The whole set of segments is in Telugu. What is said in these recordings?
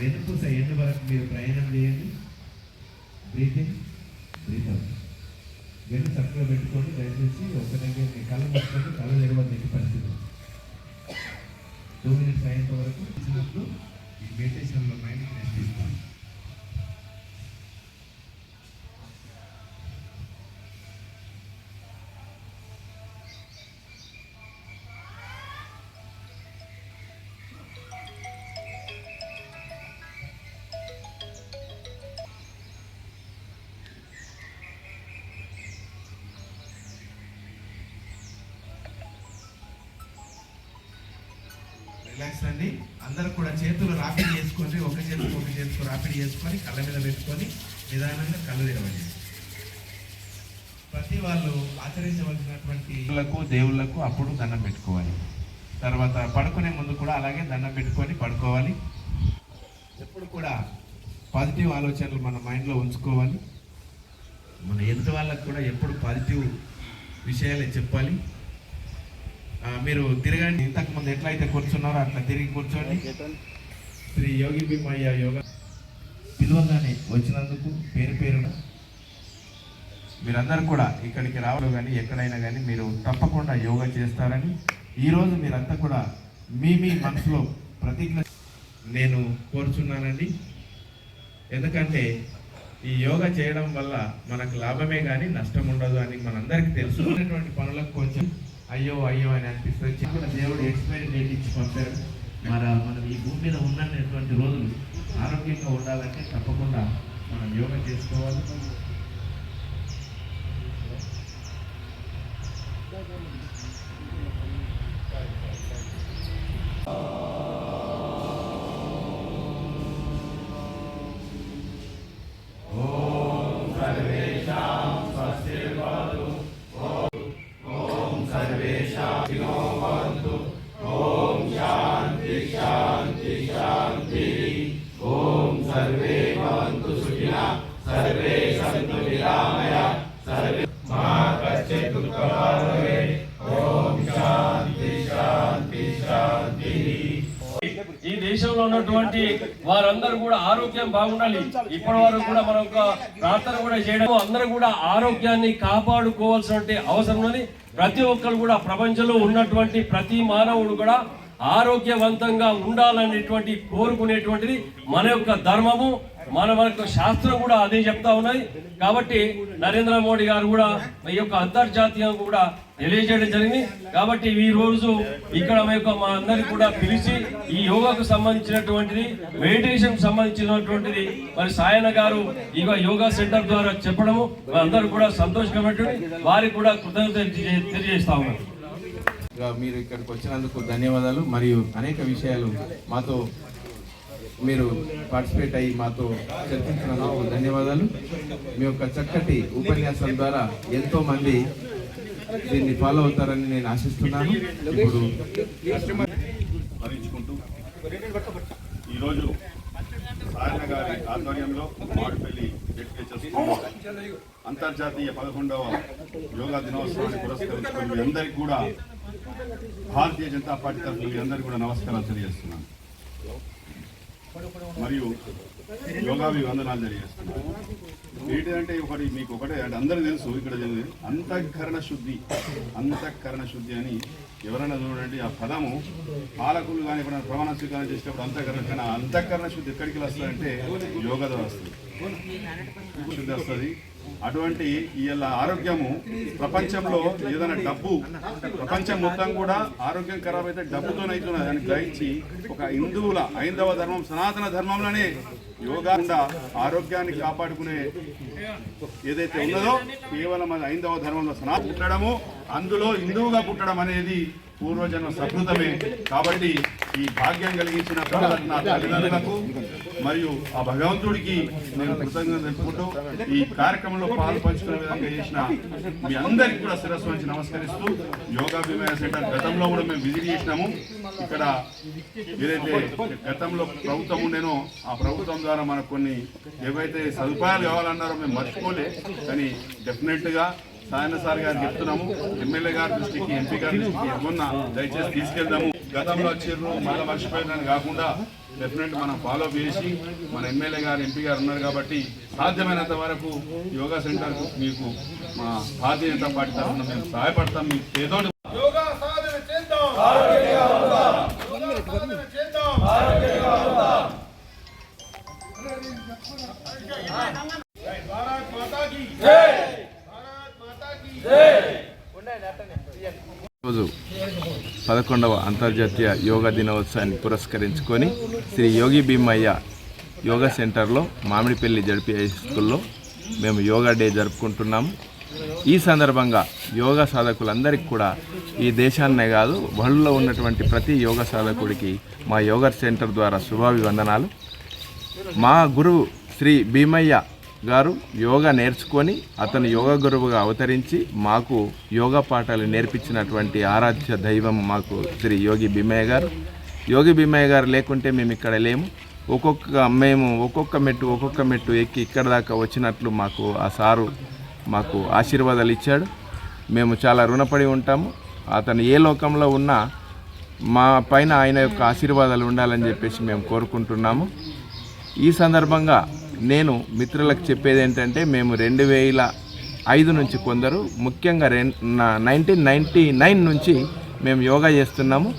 వెనుపూస ఎండ్ వరకు మీరు ప్రయాణం చేయండి. బ్రీతింగ్ బ్రీత్ అవుట్ వెన్ను చక్కగా పెట్టుకోండి. దయచేసి ఒక దగ్గర మీ కళ్ళు కళ్ళు రిలాక్స్ అండి అందరూ కూడా చేతులు రాపిడి చేసుకొని ఒక చేతికి ఒక చేతికి రాపిడి చేసుకొని కళ్ళ మీద పెట్టుకొని నిదానంగా కళ్ళు తెరవండి. ప్రతి వాళ్ళు ఆచరించవలసినటువంటి దేవుళ్ళకు దేవుళ్ళకు అప్పుడు దండం పెట్టుకోవాలి. తర్వాత పడుకునే ముందు కూడా అలాగే దండం పెట్టుకొని పడుకోవాలి. ఎప్పుడు కూడా పాజిటివ్ ఆలోచనలు మన మైండ్లో ఉంచుకోవాలి. మన ఎదుటి వాళ్ళకు కూడా ఎప్పుడు పాజిటివ్ విషయాలే చెప్పాలి. మీరు తిరగండి. ఇంతకు ముందు ఎట్లయితే కూర్చున్నారో అట్లా తిరిగి కూర్చోండి. శ్రీ యోగి భీమయ్య యోగా పిలువగానే వచ్చినందుకు పేరు పేరున మీరందరూ కూడా ఇక్కడికి రావాలి కానీ ఎక్కడైనా కానీ మీరు తప్పకుండా యోగా చేస్తారని ఈరోజు మీరంతా కూడా మీ మీ మనసులో ప్రతిజ్ఞ నేను కోరుచున్నానండి. ఎందుకంటే ఈ యోగా చేయడం వల్ల మనకు లాభమే కానీ నష్టం ఉండదు అని మనందరికీ తెలుసు. ఉన్నటువంటి పనులకు కొంచెం అయ్యో అయ్యో అని అనిపిస్తుంది. చిన్న దేవుడు ఎక్స్పైరీ డేట్ ఇచ్చి పంపారు మన మనం ఈ భూమి మీద ఉన్నటువంటి రోజులు ఆరోగ్యంగా ఉండాలంటే తప్పకుండా మనం యోగా చేసుకోవాలి. ఈ ఆరోగ్యం బాగుండాలి. ఇప్పటి వరకు కూడా మన ఒక ప్రార్థన కూడా చేయడం అందరూ కూడా ఆరోగ్యాన్ని కాపాడుకోవాల్సిన అవసరం ఉంది ప్రతి ఒక్కరు కూడా ప్రపంచంలో ఉన్నటువంటి ప్రతి మానవుడు కూడా ఆరోగ్యవంతంగా ఉండాలనేటువంటి కోరుకునేటువంటిది మన యొక్క ధర్మము మన యొక్క శాస్త్రం కూడా అదే చెప్తా ఉన్నాయి కాబట్టి నరేంద్ర మోడీ గారు కూడా ఈ యొక్క అంతర్జాతీయం కూడా తెలియజేయడం జరిగింది. కాబట్టి ఈ రోజు ఇక్కడ మా యొక్క మా అందరికి కూడా పిలిచి ఈ యోగాకు సంబంధించినటువంటిది మెడిటేషన్ సంబంధించినటువంటిది మరి సాయన గారు ఈ యోగా సెంటర్ ద్వారా చెప్పడము అందరూ కూడా సంతోషకరమైనటువంటి వారికి కూడా కృతజ్ఞత తెలియజేస్తా ఉన్నారు మీరు ఇక్కడికి వచ్చినందుకు ధన్యవాదాలు. మరియు అనేక విషయాలు మాతో మీరు పార్టిసిపేట్ అయ్యి మాతో చర్చించినందుకు ధన్యవాదాలు. మీ యొక్క చక్కటి ఉపన్యాసం ద్వారా ఎంతో మంది దీన్ని ఫాలో అవుతారని నేను ఆశిస్తున్నాను. ఇప్పుడు భరించుకుంటూ ఈరోజు సాయన గారి ఆధ్వర్యంలో మాడిపల్లి అంతర్జాతీయ పదకొండవ యోగా దినోత్సవాన్ని పురస్కరించుకుని అందరికీ కూడా భారతీయ జనతా పార్టీ తరఫున మీ అందరికీ కూడా నమస్కారాలు తెలియజేస్తున్నాను. మరియు యోగా వందనాలు తెలియజేస్తున్నాను ఏంటంటే ఒకటి మీకు ఒకటే అంటే అందరికీ తెలుసు ఇక్కడ అంతఃకరణ శుద్ధి అంతఃకరణ శుద్ధి అని ఎవరైనా చూడండి ఆ పదము పాలకులు కానీ ఎప్పుడైనా ప్రమాణ స్వీకారం చేసేటప్పుడు అంతఃకరణ కానీ అంతఃకరణ శుద్ధి ఎక్కడికి వస్తుందంటే యోగా ద్వారా వస్తుంది. వస్తుంది అటువంటి ఇవాళ ఆరోగ్యము ప్రపంచంలో ఏదైనా డబ్బు ప్రపంచం మొత్తం కూడా ఆరోగ్యం ఖరాబ్ అయితే డబ్బుతోనైతున్నది అని గ్రహించి ఒక హిందువుల హైందవ ధర్మం సనాతన ధర్మంలోనే యోగా ఆరోగ్యాన్ని కాపాడుకునే ఏదైతే ఉన్నదో కేవలం అది ఐదవ ధర్మంలో సనాతన పుట్టడము అందులో హిందువుగా పుట్టడం అనేది పూర్వజన్మ సకృతమే. కాబట్టి ఈ భాగ్యం కలిగించిన నా తల్లిదండ్రులకు మరియు ఆ భగవంతుడికి నేను కృతజ్ఞత తెలుపుకుంటూ ఈ కార్యక్రమంలో పాలు పంచుకునే విధంగా చేసిన మీ అందరికీ కూడా శిరస్సు నుంచి నమస్కరిస్తూ యోగా విమాన సెంటర్ గతంలో కూడా మేము విజిట్ చేసినాము. ఇక్కడ ఏదైతే గతంలో ప్రభుత్వం ఉండేనో ఆ ప్రభుత్వం ద్వారా మనకు కొన్ని ఏవైతే సదుపాయాలు కావాలన్నారో మేము మర్చిపోలే. కానీ డెఫినెట్గా సాయన సార్ గారు చెప్తున్నాము. ఎమ్మెల్యే గారి దృష్టికి ఎంపీ గారి దృష్టికి ఏమన్నా దయచేసి తీసుకెళ్దాము. గతంలో వచ్చిర్రు మళ్ళీ మర్చిపోయినని కాకుండా డెఫినెట్ మనం ఫాలో చేసి మన ఎమ్మెల్యే గారు ఎంపీ గారు ఉన్నారు కాబట్టి సాధ్యమైనంత వరకు యోగా సెంటర్ మీకు మా భారతీయ జనతా పార్టీ తరఫున మేము సహాయపడతాం. మీకు ఏదో యోగా సాధన చేద్దాం. రోజు పదకొండవ అంతర్జాతీయ యోగా దినోత్సవాన్ని పురస్కరించుకొని శ్రీ యోగి భీమయ్య యోగా సెంటర్లో మామిడిపల్లి జడిపి హై స్కూల్లో మేము యోగా డే జరుపుకుంటున్నాము ఈ సందర్భంగా యోగా సాధకులందరికీ కూడా ఈ దేశాన్నే కాదు వరల్డ్లో ఉన్నటువంటి ప్రతి యోగా సాధకుడికి మా యోగా సెంటర్ ద్వారా శుభాభివందనాలు. మా గురువు శ్రీ భీమయ్య గారు యోగా నేర్చుకొని అతను యోగా గురువుగా అవతరించి మాకు యోగా పాఠాలు నేర్పించినటువంటి ఆరాధ్య దైవం మాకు శ్రీ యోగి భీమయ్య గారు. యోగి భీమయ్య గారు లేకుంటే మేము ఇక్కడ లేము. ఒక్కొక్క మేము ఒక్కొక్క మెట్టు ఒక్కొక్క మెట్టు ఎక్కి ఇక్కడ దాకా వచ్చినట్లు మాకు ఆ సారు మాకు ఆశీర్వాదాలు ఇచ్చాడు. మేము చాలా రుణపడి ఉంటాము. అతను ఏ లోకంలో ఉన్నా మా పైన ఆయన యొక్క ఆశీర్వాదాలు ఉండాలని చెప్పేసి మేము కోరుకుంటున్నాము. ఈ సందర్భంగా నేను మిత్రులకు చెప్పేది ఏంటంటే మేము రెండు వేల ఐదు నుంచి కొందరు ముఖ్యంగా రె నైన్టీన్ నైంటీ నైన్ నుంచి మేము యోగా చేస్తున్నాము.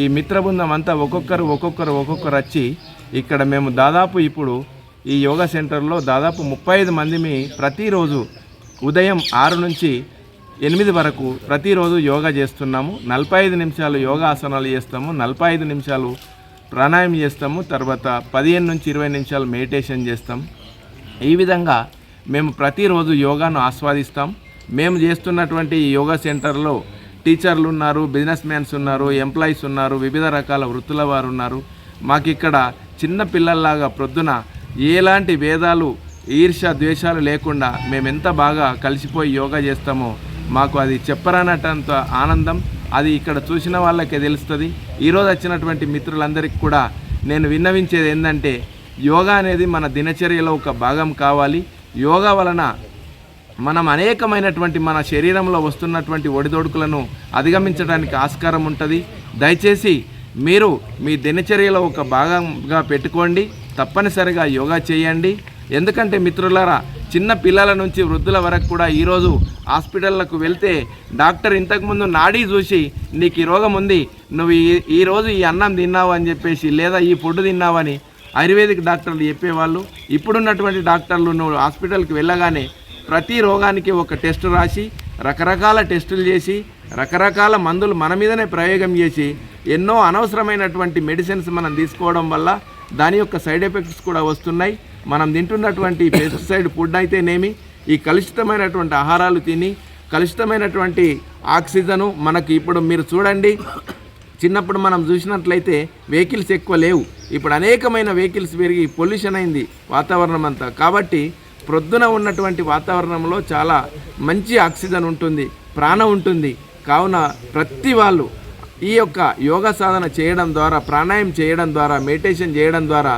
ఈ మిత్ర బృందం అంతా ఒక్కొక్కరు ఒక్కొక్కరు ఒక్కొక్కరు వచ్చి ఇక్కడ మేము దాదాపు ఇప్పుడు ఈ యోగా సెంటర్లో దాదాపు ముప్పై ఐదు మందిని ప్రతిరోజు ఉదయం ఆరు నుంచి ఎనిమిది వరకు ప్రతిరోజు యోగా చేస్తున్నాము. నలభై ఐదు నిమిషాలు యోగా ఆసనాలు చేస్తాము. నలభై ఐదు నిమిషాలు ప్రాణాయామం చేస్తాము తర్వాత పదిహేను నుంచి ఇరవై నిమిషాలు మెడిటేషన్ చేస్తాం. ఈ విధంగా మేము ప్రతిరోజు యోగాను ఆస్వాదిస్తాం. మేము చేస్తున్నటువంటి ఈ యోగా సెంటర్లో టీచర్లు ఉన్నారు బిజినెస్ మ్యాన్స్ ఉన్నారు ఎంప్లాయీస్ ఉన్నారు వివిధ రకాల వృత్తుల వారు ఉన్నారు. మాకు ఇక్కడ చిన్న పిల్లల్లాగా ప్రొద్దున ఎలాంటి భేదాలు ఈర్ష్య ద్వేషాలు లేకుండా మేము ఎంత బాగా కలిసిపోయి యోగా చేస్తామో మాకు అది చెప్పరానటంత ఆనందం. అది ఇక్కడ చూసిన వాళ్ళకే తెలుస్తుంది. ఈరోజు వచ్చినటువంటి మిత్రులందరికీ కూడా నేను విన్నవించేది ఏంటంటే యోగా అనేది మన దినచర్యలో ఒక భాగం కావాలి. యోగా వలన మనం అనేకమైనటువంటి మన శరీరంలో వస్తున్నటువంటి ఒడిదొడుకులను అధిగమించడానికి ఆస్కారం ఉంటుంది. దయచేసి మీరు మీ దినచర్యలో ఒక భాగంగా పెట్టుకోండి. తప్పనిసరిగా యోగా చేయండి. ఎందుకంటే మిత్రులారా చిన్న పిల్లల నుంచి వృద్ధుల వరకు కూడా ఈరోజు హాస్పిటళ్ళకు వెళ్తే డాక్టర్ ఇంతకుముందు నాడీ చూసి నీకు ఈ రోగం ఉంది నువ్వు ఈ ఈరోజు ఈ అన్నం తిన్నావు అని చెప్పేసి లేదా ఈ ఫుడ్ తిన్నావని ఆయుర్వేదిక్ డాక్టర్లు చెప్పేవాళ్ళు. ఇప్పుడున్నటువంటి డాక్టర్లు నువ్వు హాస్పిటల్కి వెళ్ళగానే ప్రతి రోగానికి ఒక టెస్ట్ రాసి రకరకాల టెస్టులు చేసి రకరకాల మందులు మన మీదనే ప్రయోగం చేసి ఎన్నో అనవసరమైనటువంటి మెడిసిన్స్ మనం తీసుకోవడం వల్ల దాని యొక్క సైడ్ ఎఫెక్ట్స్ కూడా వస్తున్నాయి. మనం తింటున్నటువంటి పెస్టిసైడ్ ఫుడ్ అయితేనేమి ఈ కలుషితమైనటువంటి ఆహారాలు తిని కలుషితమైనటువంటి ఆక్సిజను మనకి ఇప్పుడు మీరు చూడండి. చిన్నప్పుడు మనం చూసినట్లయితే వెహికల్స్ ఎక్కువ లేవు. ఇప్పుడు అనేకమైన వెహికల్స్ పెరిగి పొల్యూషన్ అయింది వాతావరణం అంతా. కాబట్టి ప్రొద్దున ఉన్నటువంటి వాతావరణంలో చాలా మంచి ఆక్సిజన్ ఉంటుంది ప్రాణం ఉంటుంది. కావున ప్రతి వాళ్ళు ఈ యొక్క యోగ సాధన చేయడం ద్వారా ప్రాణాయం చేయడం ద్వారా మెడిటేషన్ చేయడం ద్వారా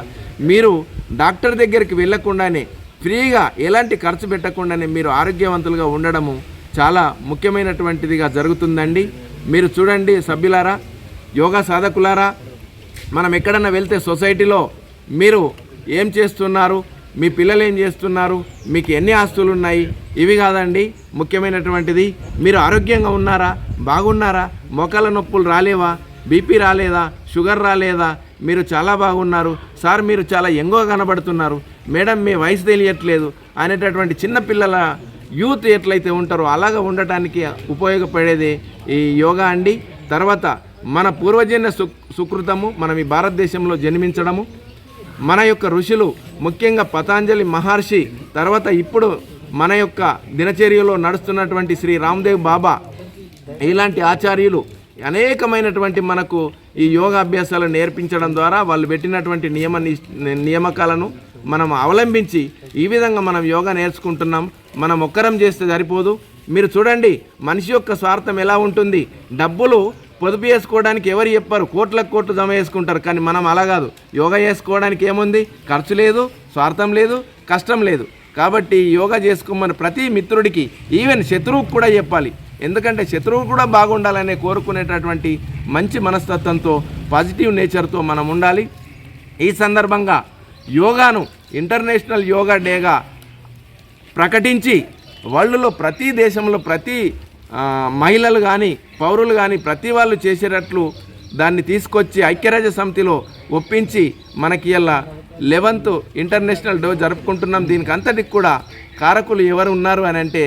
మీరు డాక్టర్ దగ్గరికి వెళ్ళకుండానే ఫ్రీగా ఎలాంటి ఖర్చు పెట్టకుండానే మీరు ఆరోగ్యవంతులుగా ఉండడము చాలా ముఖ్యమైనటువంటిదిగా జరుగుతుందండి. మీరు చూడండి సభ్యులారా యోగా సాధకులారా మనం ఎక్కడన్నా వెళ్తే సొసైటీలో మీరు ఏం చేస్తున్నారు? మీ పిల్లలు ఏం చేస్తున్నారు? మీకు ఎన్ని ఆస్తులు ఉన్నాయి ఇవి కాదండి ముఖ్యమైనటువంటిది మీరు ఆరోగ్యంగా ఉన్నారా? బాగున్నారా? మోకాల నొప్పులు రాలేవా? బీపీ రాలేదా? షుగర్ రాలేదా? మీరు చాలా బాగున్నారు. సార్ మీరు చాలా ఎంగో కనబడుతున్నారు. మేడం మీ వయసు తెలియట్లేదు అనేటటువంటి చిన్నపిల్లల యూత్ ఎట్లయితే ఉంటారో అలాగా ఉండటానికి ఉపయోగపడేది ఈ యోగా అండి. తర్వాత మన పూర్వజన్య సు సుకృతము మనం ఈ భారతదేశంలో జన్మించడము. మన యొక్క ఋషులు ముఖ్యంగా పతాంజలి మహర్షి తర్వాత ఇప్పుడు మన యొక్క దినచర్యలో నడుస్తున్నటువంటి శ్రీ రామ్దేవ్ బాబా ఇలాంటి ఆచార్యులు అనేకమైనటువంటి మనకు ఈ యోగాభ్యాసాలు నేర్పించడం ద్వారా వాళ్ళు పెట్టినటువంటి నియమ నియామకాలను మనం అవలంబించి ఈ విధంగా మనం యోగా నేర్చుకుంటున్నాం. మనం ఒక్కరం చేస్తే సరిపోదు. మీరు చూడండి మనిషి యొక్క స్వార్థం ఎలా ఉంటుంది? డబ్బులు పొదుపు చేసుకోవడానికి ఎవరు చెప్పారు? కోట్లకు కోట్లు జమ చేసుకుంటారు. కానీ మనం అలా కాదు. యోగా చేసుకోవడానికి ఏముంది? ఖర్చు లేదు స్వార్థం లేదు కష్టం లేదు. కాబట్టి యోగా చేసుకోమని ప్రతి మిత్రుడికి ఈవెన్ శత్రువుకు కూడా చెప్పాలి. ఎందుకంటే శత్రువు కూడా బాగుండాలనే కోరుకునేటటువంటి మంచి మనస్తత్వంతో పాజిటివ్ నేచర్తో మనం ఉండాలి. ఈ సందర్భంగా యోగాను ఇంటర్నేషనల్ యోగా డేగా ప్రకటించి వరల్డ్లో ప్రతి దేశంలో ప్రతి మహిళలు కానీ పౌరులు కానీ ప్రతి వాళ్ళు చేసేటట్లు దాన్ని తీసుకొచ్చి ఐక్యరాజ్య సమితిలో ఒప్పించి మనకి ఇలా లెవెన్త్ ఇంటర్నేషనల్ డే జరుపుకుంటున్నాం. దీనికి అంతటికి కూడా కారకులు ఎవరు ఉన్నారు అని అంటే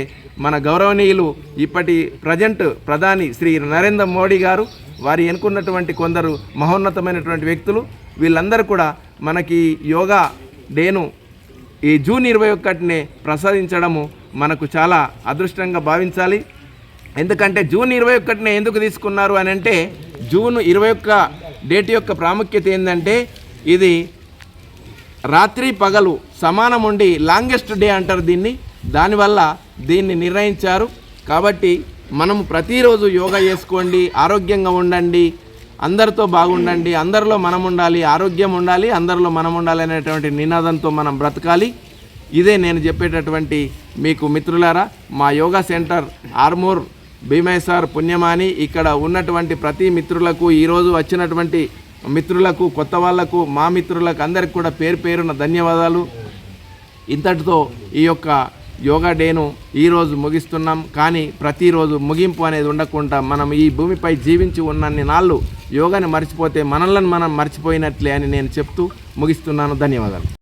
మన గౌరవనీయులు ఇప్పటి ప్రజెంట్ ప్రధాని శ్రీ నరేంద్ర మోడీ గారు వారి ఎన్నుకున్నటువంటి కొందరు మహోన్నతమైనటువంటి వ్యక్తులు వీళ్ళందరూ కూడా మనకి యోగా డేను ఈ జూన్ ఇరవై ఒకటినే ప్రసాదించడము మనకు చాలా అదృష్టంగా భావించాలి. ఎందుకంటే జూన్ ఇరవై ఒకటిని ఎందుకు తీసుకున్నారు అని అంటే జూన్ ఇరవై ఒక్క డేట్ యొక్క ప్రాముఖ్యత ఏంటంటే ఇది రాత్రి పగలు సమానం ఉండి లాంగెస్ట్ డే అంటారు దీన్ని. దానివల్ల దీన్ని నిర్ణయించారు. కాబట్టి మనం ప్రతిరోజు యోగా చేసుకోండి ఆరోగ్యంగా ఉండండి అందరితో బాగుండండి అందరిలో మనం ఉండాలి ఆరోగ్యం ఉండాలి అందరిలో మనం ఉండాలి అనేటువంటి నినాదంతో మనం బ్రతకాలి. ఇదే నేను చెప్పేటటువంటి మీకు మిత్రులారా మా యోగా సెంటర్ ఆర్మూర్ భీమేశ్వర్ పుణ్యమాని ఇక్కడ ఉన్నటువంటి ప్రతి మిత్రులకు ఈరోజు వచ్చినటువంటి మిత్రులకు కొత్త వాళ్ళకు మా మిత్రులకు అందరికి కూడా పేరు పేరున ధన్యవాదాలు. ఇంతటితో ఈ యొక్క యోగా డేను ఈరోజు ముగిస్తున్నాం. కానీ ప్రతిరోజు ముగింపు అనేది ఉండకుండా మనం ఈ భూమిపై జీవించి ఉన్నన్ని నాళ్ళు యోగాని మర్చిపోతే మనల్ని మనం మర్చిపోయినట్లే అని నేను చెప్తూ ముగిస్తున్నాను. ధన్యవాదాలు.